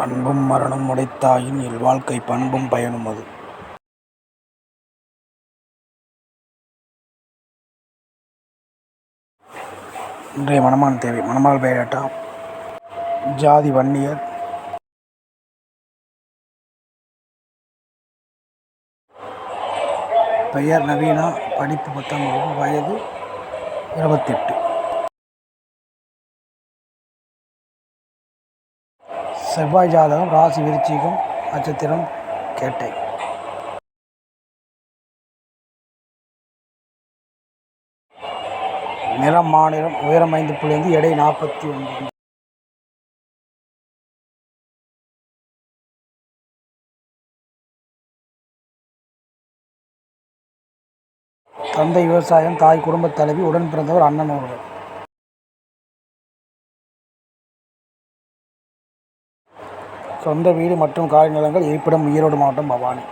அன்பும் மரணம் உடைத்தாயின் இல்வாழ்க்கை பண்பும் பயனும் அது. இன்றைய மணமகன் தேவை. மணமகள் பெயரட்டா ஜாதி வன்னியர். பெயர் நவீனா. படிப்பு பத்தாம் வகுப்பு. வயது இருபத்தெட்டு. செவ்வாய் ஜாதகம் ராசி விருச்சிகம் நட்சத்திரம் கேட்டை. நிறம் மாநிலம் உயரம் ஐந்து புள்ளி எடை நாற்பத்தி ஒன்பது தந்தை விவசாயம் தாய் குடும்பத் தலைவி உடன் பிறந்தவர் அண்ணன் ஒருவர். சொந்த வீடு மற்றும் காலை நிலங்கள் இருப்பிடம் ஈரோடு மாவட்டம் பவானி.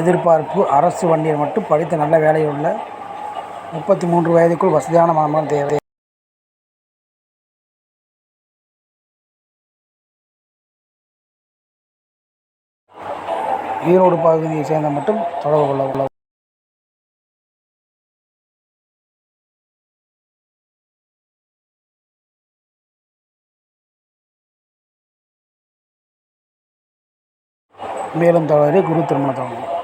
எதிர்பார்ப்பு அரசு வண்டியர் மட்டும் படித்த நல்ல வேலையில் உள்ள முப்பத்தி மூன்று வயதுக்குள் வசதியான மணமகன் தேவை. ஈரோடு பகுதியை சேர்ந்த மட்டும் தொடர்பு கொள்ள மேலும் தகவலை குரு திருமண தகவல்